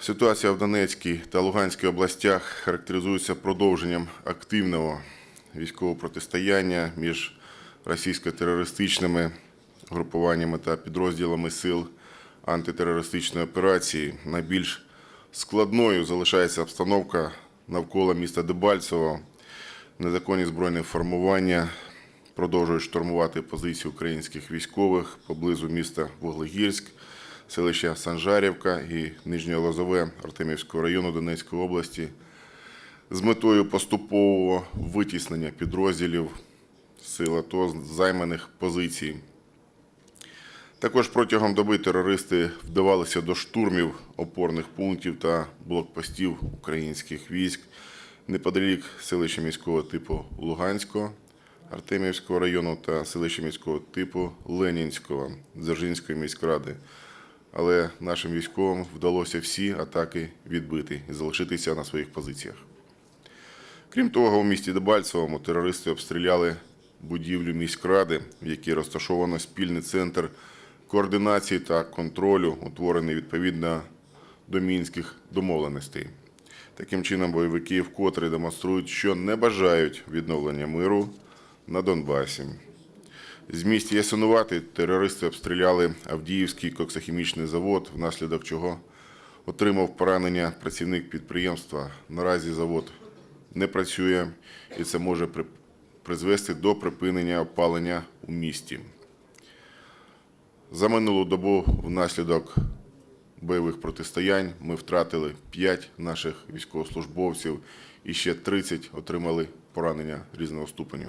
Ситуація в Донецькій та Луганській областях характеризується продовженням активного військового протистояння між російсько-терористичними групуваннями та підрозділами сил антитерористичної операції. Найбільш складною залишається обстановка навколо міста Дебальцево. Незаконні збройні формування продовжують штурмувати позиції українських військових поблизу міста Вуглегірськ, селища Санжарівка і Нижньолозове Артемівського району Донецької області з метою поступового витіснення підрозділів сил АТО з займаних позицій. Також протягом доби терористи вдавалися до штурмів опорних пунктів та блокпостів українських військ неподалік селища міського типу Луганського, Артемівського району та селища міського типу Ленінського Дзержинської міськради. Але нашим військовим вдалося всі атаки відбити і залишитися на своїх позиціях. Крім того, у місті Дебальцевому терористи обстріляли будівлю міськради, в якій розташовано спільний центр координації та контролю, утворений відповідно до мінських домовленостей. Таким чином, бойовики вкотре демонструють, що не бажають відновлення миру на Донбасі. З місті Ясинувати терористи обстріляли Авдіївський коксохімічний завод, внаслідок чого отримав поранення працівник підприємства. Наразі завод не працює, і це може призвести до припинення опалення у місті. За минулу добу внаслідок бойових протистоянь ми втратили 5 наших військовослужбовців і ще 30 отримали поранення різного ступеню.